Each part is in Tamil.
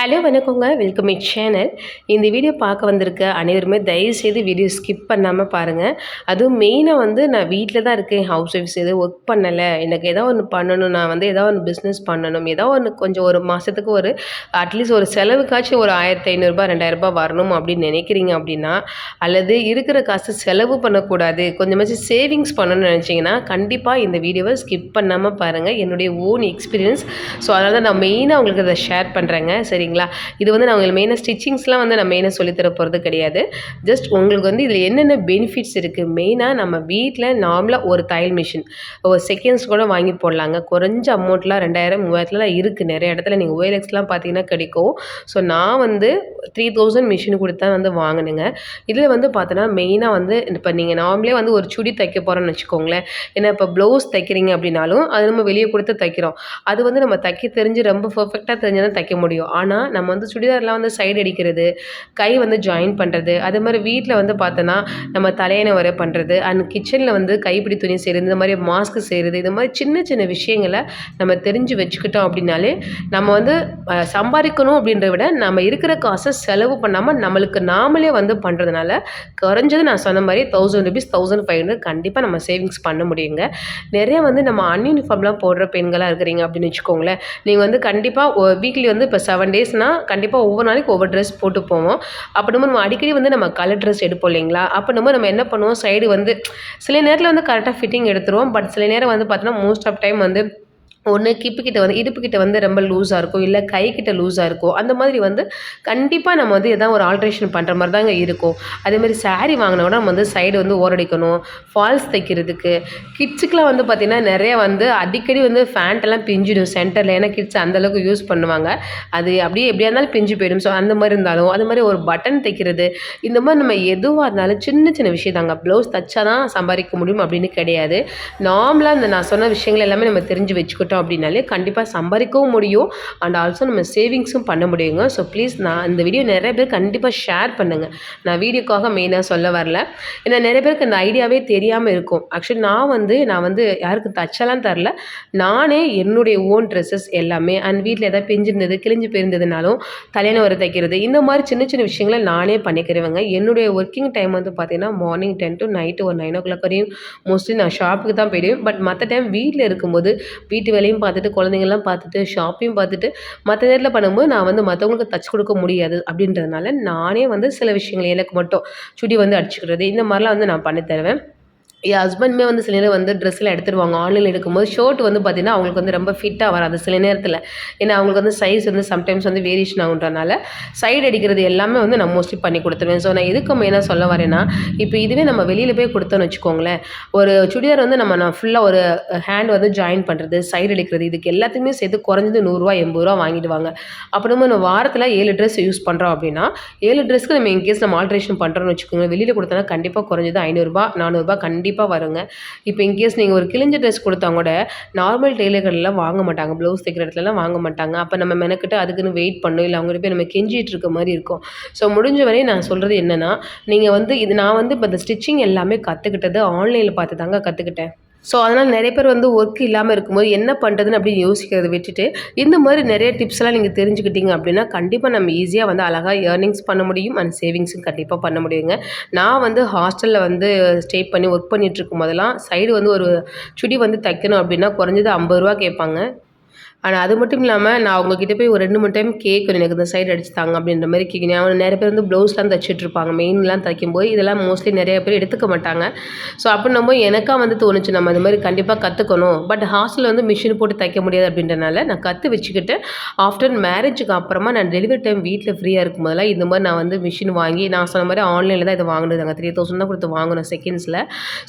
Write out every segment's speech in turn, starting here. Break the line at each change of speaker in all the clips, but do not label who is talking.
ஹலோ வணக்கங்க. வெல்கம் மை சேனல் இந்த வீடியோ பார்க்க வந்திருக்க அனைவருமே தயவுசெய்து வீடியோ ஸ்கிப் பண்ணாமல் பாருங்கள் அதுவும் மெயினாக வந்து நான் வீட்டில் தான் இருக்கேன். ஹவுஸ் ஒய்ஃப்ஸ் எதுவும் ஒர்க் பண்ணலை. எனக்கு ஏதோ ஒன்று பண்ணணும். நான் வந்து ஏதோ ஒன்று பிஸ்னஸ் பண்ணணும். ஏதோ ஒன்று கொஞ்சம் ஒரு மாதத்துக்கு ஒரு அட்லீஸ்ட் ஒரு செலவுக்காச்சும் ஒரு ஆயிரத்தி ஐநூறுரூபா ரெண்டாயிரரூபா வரணும் அப்படின்னு நினைக்கிறீங்க அப்படின்னா அல்லது இருக்கிற காசு செலவு பண்ணக்கூடாது. கொஞ்சமாச்சும் சேவிங்ஸ் பண்ணணும்னு நினச்சிங்கன்னா கண்டிப்பாக இந்த வீடியோவை ஸ்கிப் பண்ணாமல் பாருங்கள் என்னுடைய ஓன் எக்ஸ்பீரியன்ஸ் ஸோ அதனால் தான் நான் மெயினாக உங்களுக்கு அதை ஷேர் பண்ணுறேங்க சரிங்களா? இது வந்து நான் உங்களுக்கு மெயினாக ஸ்டிச்சிங்ஸ்லாம் வந்து நான் மெயினாக சொல்லித்தர போகிறது கிடையாது. ஜஸ்ட் உங்களுக்கு வந்து இதில் என்னென்ன பெனிஃபிட்ஸ் இருக்குது மெயினாக நம்ம வீட்டில் நார்மலாக ஒரு தையல் மிஷின் ஒரு செகண்ட்ஸ் கூட வாங்கி போடலாங்க. குறைஞ்ச அமௌண்ட்லாம் ரெண்டாயிரம் மூவாயிரத்துலாம் இருக்குது நிறைய இடத்துல நீங்கள் ஓஎல்எக்ஸ்லாம் பார்த்தீங்கன்னா கிடைக்கும். ஸோ நான் வந்து த்ரீ தௌசண்ட் மிஷின் கொடுத்து தான் வந்து வாங்கினேங்க. இதில் வந்து பார்த்தோன்னா மெயினாக வந்து இப்போ நீங்கள் நார்மலே வந்து ஒரு சுடி தைக்க போகிறோன்னு வச்சுக்கோங்களேன். ஏன்னா இப்போ ப்ளவுஸ் தைக்கிறீங்க அப்படின்னாலும் அது நம்ம வெளியே கொடுத்து தைக்கிறோம். அது வந்து நம்ம தைக்க தெரிஞ்சு ரொம்ப பர்ஃபெக்டாக தெரிஞ்சால் தான் தைக்க முடியும். ஆனால் நம்ம வந்து சுடிதார்லாம் வந்து சைடு அடிக்கிறது கை வந்து ஜாயின் பண்ணுறது அதே மாதிரி வீட்டில் வந்து பார்த்தோன்னா நம்ம தலையணை வரை பண்ணுறது அண்ட் கிச்சனில் வந்து கைப்பிடி துணி செய்கிறது இந்த மாதிரி மாஸ்க் செய்கிறது இது மாதிரி சின்ன சின்ன விஷயங்களை நம்ம தெரிஞ்சு வச்சுக்கிட்டோம் அப்படின்னாலே நம்ம வந்து சம்பாதிக்கணும் அப்படின்றத விட நம்ம இருக்கிற காசை செலவு பண்ணாமல் நம்மளுக்கு நாமளே வந்து பண்ணுறதுனால குறைஞ்சது நான் சொன்ன மாதிரி thousand rupees thousand five hundred கண்டிப்பாக நம்ம சேவிங்ஸ் பண்ண முடியுங்க. நிறைய வந்து நம்ம அன்யூனிஃபார்ம்லாம் போடுற பெண்களாக இருக்கிறீங்க அப்படின்னு வச்சுக்கோங்களேன். நீங்கள் வந்து கண்டிப்பாக வீக்லி வந்து இப்போ செவன் டேஸ் டேஸ்னால் கண்டிப்பாக ஒவ்வொரு நாளைக்கு ஒவ்வொரு ட்ரெஸ் போட்டு போவோம். அப்போ நம்ம அடிக்கடி வந்து நம்ம கலர் ட்ரெஸ் எடுப்போம் இல்லைங்களா? அப்போ நம்ம நம்ம என்ன பண்ணுவோம்? சைடு வந்து சில நேரத்தில் வந்து கரெக்டாக ஃபிட்டிங் எடுத்துருவோம். பட் சில நேரம் வந்து பார்த்தோன்னா மோஸ்ட் ஆஃப் டைம் வந்து ஒன்று கிப்பு கிட்ட வந்து இடுப்பு கிட்ட வந்து ரொம்ப லூஸாக இருக்கும் இல்லை கை கிட்ட லூஸாக இருக்கும் அந்த மாதிரி வந்து கண்டிப்பாக நம்ம வந்து எதாவது ஒரு ஆல்ட்ரேஷன் பண்ணுற மாதிரி தாங்க இருக்கும் அதேமாதிரி சாரீ வாங்கினோட நம்ம வந்து சைடு வந்து ஓரடிக்கணும் ஃபால்ஸ் தைக்கிறதுக்கு. கிட்ஸுக்கெலாம் வந்து பார்த்திங்கன்னா நிறைய வந்து அடிக்கடி வந்து ஃபேண்ட்டெல்லாம் பிஞ்சிடும் சென்டரில் ஏன்னா கிட்ஸ் அந்தளவுக்கு யூஸ் பண்ணுவாங்க. அது அப்படியே எப்படியா இருந்தாலும் பிஞ்சு போயிடும். ஸோ அந்த மாதிரி இருந்தாலும் அது மாதிரி ஒரு பட்டன் தைக்கிறது இந்த மாதிரி நம்ம எதுவாக இருந்தாலும் சின்ன சின்ன விஷயம் தாங்க ப்ளவுஸ் தைச்சா தான் சம்பாதிக்க முடியும் அப்படின்னு கிடையாது. நார்மலாக இந்த நான் சொன்ன விஷயங்கள் எல்லாமே நம்ம தெரிஞ்சு வச்சுக்கிட்டோம். அப்படின்னாலே கண்டிப்பாக சம்பாதிக்கவும் முடியும். அண்ட் ஆல்சோ நம்ம சேவிங்ஸும் பண்ண முடியுங்க. ஸோ ப்ளீஸ் நான் இந்த வீடியோ நிறைய பேர் கண்டிப்பாக ஷேர் பண்ணுங்கள் நான் வீடியோக்காக மெயினாக சொல்ல வரல. ஏன்னா நிறைய பேருக்கு அந்த ஐடியாவே தெரியாமல் இருக்கும். ஆக்சுவலி நான் வந்து நான் வந்து யாருக்கும் தச்சலாம் தரல நானே என்னுடைய ஓன் ட்ரெஸ்ஸஸ் எல்லாமே அண்ட் வீட்டில் எதாவது பிஞ்சிருந்தது கிழிஞ்சு போயிருந்ததுனாலும் தலையான வர தைக்கிறது இந்த மாதிரி சின்ன சின்ன விஷயங்களை நானே பண்ணிக்கிறவங்க. என்னுடைய ஒர்க்கிங் டைம் வந்து பார்த்தீங்கன்னா மார்னிங் டென் டு நைட்டு ஒரு நைன் ஓ கிளாக் வரையும் மோஸ்ட்லி நான் ஷாப்புக்கு தான் போயிடுவேன். பட் மற்ற டைம் வீட்டில் இருக்கும்போது வீட்டு வேலையும் பார்த்துட்டு குழந்தைங்கள்லாம் பார்த்துட்டு ஷாப்பையும் பார்த்துட்டு மற்ற நேரத்தில் பண்ணும்போது நான் வந்து மற்றவங்களுக்கு தச்சு கொடுக்க முடியாது அப்படின்றதுனால நானே வந்து சில விஷயங்கள் எனக்கு மட்டும் சுடி வந்து அடிச்சுக்கிறது. இந்த மாதிரிலாம் வந்து நான் பண்ணி தருவேன். என் ஹஸ்பண்டுமே வந்து சில நேரம் வந்து ட்ரெஸ்ஸில் எடுத்துருவாங்க. ஆன்லைனில் எடுக்கும்போது ஷர்ட் வந்து பார்த்திங்கன்னா அவங்களுக்கு வந்து ரொம்ப ஃபிட்டாக வராது. சில நேரத்தில். ஏன்னா அவங்களுக்கு வந்து சைஸ் வந்து சம்டைம்ஸ் வந்து வேரியேஷன் ஆகுன்றனால சைடு அடிக்கிறது எல்லாமே வந்து நான் மோஸ்ட்லி பண்ணி கொடுத்துருவேன். ஸோ நான் எதுக்கு மெயினாக சொல்ல வரேன்னா இப்போ இதுவே நம்ம வெளியில் போய் கொடுத்தோன்னு வச்சுக்கோங்களேன். ஒரு சுடிதார் வந்து நம்ம நான் ஃபுல்லாக ஒரு ஹேண்ட் வந்து ஜாயின் பண்ணுறது சைடு அடிக்கிறது இதுக்கு எல்லாத்துக்குமே சேர்த்து குறைஞ்சது நூறுரூவா எண்பது ரூபா வாங்கிடுவாங்க அப்போ நம்ம வாரத்தில் ஏழு ட்ரெஸ் யூஸ் பண்ணுறோம் அப்படின்னா ஏழு ட்ரெஸ்க்கு நம்ம இன்கேஸ் நம்ம ஆல்ட்ரேஷன் பண்ணுறோம்னு வச்சுக்கோங்க வெளியில் கொடுத்தோன்னா கண்டிப்பாக குறைஞ்சது ஐநூறுரூபா நானூறுரூபா கண்டிப்பாக கண்டிப்பாக வருங்க. இப்போ இன்கேஸ் நீங்கள் ஒரு கிழிஞ்ச ட்ரெஸ் கொடுத்தா கூட நார்மல் டெய்லர்கள்லாம் வாங்க மாட்டாங்க. ப்ளவுஸ் தைக்கிற இடத்துலலாம் வாங்க மாட்டாங்க. அப்போ நம்ம மெனக்கிட்டு அதுக்குன்னு வெயிட் பண்ணும் இல்லை அவங்ககிட்ட போய் நம்ம கெஞ்சிகிட்டு இருக்க மாதிரி இருக்கும். ஸோ முடிஞ்ச வரையும் நான் சொல்கிறது என்னென்னா நீங்கள் வந்து இது நான் வந்து இப்போ இந்த ஸ்டிச்சிங் எல்லாமே கற்றுக்கிட்டது ஆன்லைனில் பார்த்து தாங்க கற்றுக்கிட்டேன் ஸோ அதனால் நிறைய பேர் வந்து ஒர்க் இல்லாமல் இருக்கும்போது என்ன பண்ணுறதுன்னு அப்படின்னு யோசிக்கிறத விட்டுட்டு இந்த மாதிரி நிறைய டிப்ஸ்லாம் நீங்கள் தெரிஞ்சுக்கிட்டீங்க அப்படின்னா கண்டிப்பாக நம்ம ஈஸியாக வந்து அழகாக ஏர்னிங்ஸ் பண்ண முடியும் அண்ட் சேவிங்ஸும் கண்டிப்பாக பண்ண முடியுங்க. நான் வந்து ஹாஸ்டலில் வந்து ஸ்டே பண்ணி ஒர்க் பண்ணிகிட்ருக்கும் போதெல்லாம் சைடு வந்து ஒரு சுடி வந்து தைக்கணும் அப்படின்னா குறைஞ்சது ஐம்பது ரூபா கேட்பாங்க. ஆனால் அது மட்டும் இல்லாமல் நான் அவங்கக்கிட்ட போய் ஒரு ரெண்டு மூணு டைம் கேட்கணும். எனக்கு இந்த சைடு அடிச்சு தாங்க அப்படின்ற மாதிரி கேட்கணும். அவங்க நிறைய பேர் வந்து ப்ளவுஸ்லாம் தைச்சிட்டு இருப்பாங்க. மெயின்லாம் தைக்கும்போது இதெல்லாம் மோஸ்ட்லி நிறைய பேர் எடுத்துக்க மாட்டாங்க. ஸோ அப்படின்னும் எனக்காக வந்து தோணுச்சு நம்ம இந்த மாதிரி கண்டிப்பாக கற்றுக்கணும் பட் ஹாஸ்டலில் வந்து மிஷின் போட்டு தைக்க முடியாது அப்படின்றனால நான் கற்று வச்சுக்கிட்டு ஆஃப்டர் மேரேஜுக்கு அப்புறமா நான் டெலிவரி டைம் வீட்டில் ஃப்ரீயாக இருக்கும் போதெல்லாம் இந்த மாதிரி நான் வந்து மிஷின் வாங்கி நான் சொன்ன மாதிரி ஆன்லைனில் தான் இதை வாங்கினதாங்க. த்ரீ தௌசண்ட் தான் கொடுத்து வாங்கினோம் செகண்ட்ஸில்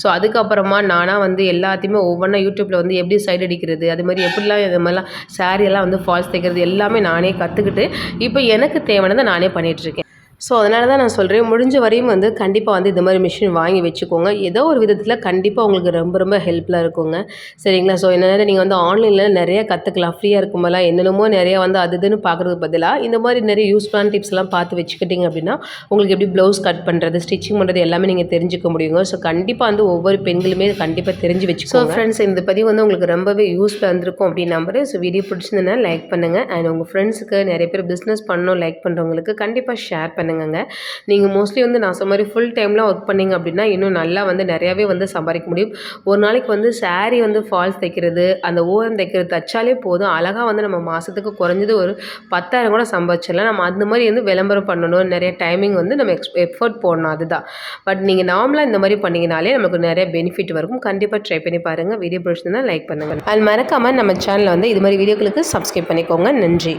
ஸோ அதுக்கப்புறமா நானாக வந்து எல்லாத்தையுமே ஒவ்வொன்றா யூடியூப்பில் வந்து எப்படி சைடு அடிக்கிறது அது மாதிரி எப்படிலாம் இது மாதிரிலாம் saree எல்லாம் வந்து ஃபால்ஸ் தைக்கிறது எல்லாமே நானே கற்றுக்கிட்டு இப்போ எனக்கு தேவையானதை நானே பண்ணிகிட்ருக்கேன் ஸோ அதனால தான் நான் சொல்கிறேன் முடிஞ்ச வரையும் வந்து கண்டிப்பாக வந்து இந்த மாதிரி மிஷின் வாங்கி வச்சுக்கோங்க. ஏதோ ஒரு விதத்தில் கண்டிப்பாக உங்களுக்கு ரொம்ப ரொம்ப ஹெல்ப்ஃபுல்லாக இருக்குங்க. சரிங்களா? ஸோ என்னென்ன நீங்கள் வந்து ஆன்லைனில் நிறையா கற்றுக்கலாம் ஃப்ரீயாக இருக்கும்போதெல்லாம் என்னென்னமோ நிறையா வந்து அது இதுன்னு பார்க்குறதுக்கு பதிலாக இந்த மாதிரி நிறைய யூஸ்ஃபுல்லான டிப்ஸ்லாம் பார்த்து வச்சுக்கிட்டிங்க அப்படின்னா உங்களுக்கு எப்படி ப்ளவுஸ் கட் பண்ணுறது ஸ்டிச்சிங் பண்ணுறது எல்லாமே நீங்கள் தெரிஞ்சுக்க முடியுங்க. ஸோ கண்டிப்பாக வந்து ஒவ்வொரு பெண்களுமே கண்டிப்பாக தெரிஞ்சு வச்சுக்கோங்க ஸோ ஃப்ரெண்ட்ஸ் இந்த பதிவு வந்து உங்களுக்கு ரொம்பவே யூஸ்ஃபுல்லாக இருந்திருக்கும் அப்படின்னு நம்புறேன். ஸோ வீடியோ பிடிச்சிருந்தேன்னா லைக் பண்ணுங்கள் அண்ட் உங்கள் ஃப்ரெண்ட்ஸுக்கு நிறைய பேர் பிஸ்னஸ் பண்ணணும் லைக் பண்ணுறவங்களுக்கு கண்டிப்பாக ஷேர் பண்ணுங்கங்க. நீங்கள் மோஸ்ட்லி வந்து நான் சொன்ன மாதிரி ஃபுல் டைம்லாம் ஒர்க் பண்ணீங்க அப்படின்னா இன்னும் நல்லா வந்து நிறையாவே வந்து சம்பாதிக்க முடியும். ஒரு நாளைக்கு வந்து saree வந்து ஃபால்ஸ் தைக்கிறது அந்த ஓரம் தைக்கிறது தைச்சாலே போதும். அழகாக வந்து நம்ம மாதத்துக்கு குறைஞ்சது ஒரு பத்தாயிரம் கூட சம்பாதிச்சிடலாம். நம்ம அந்த மாதிரி வந்து விளம்பரம் பண்ணணும். நிறைய டைமிங் வந்து நம்ம எக்ஸ் எஃபர்ட் போடணும். அதுதான். பட் நீங்கள் நார்மலாக இந்த மாதிரி பண்ணிங்கனாலே நமக்கு நிறைய பெனிஃபிட் வரும். கண்டிப்பாக ட்ரை பண்ணி பாருங்கள் வீடியோ பிடிச்சிருந்தா லைக் பண்ணுங்கள் அது மறக்காமல் நம்ம சேனலில் வந்து இது மாதிரி வீடியோக்களுக்கு சப்ஸ்கிரைப் பண்ணிக்கோங்க. நன்றி.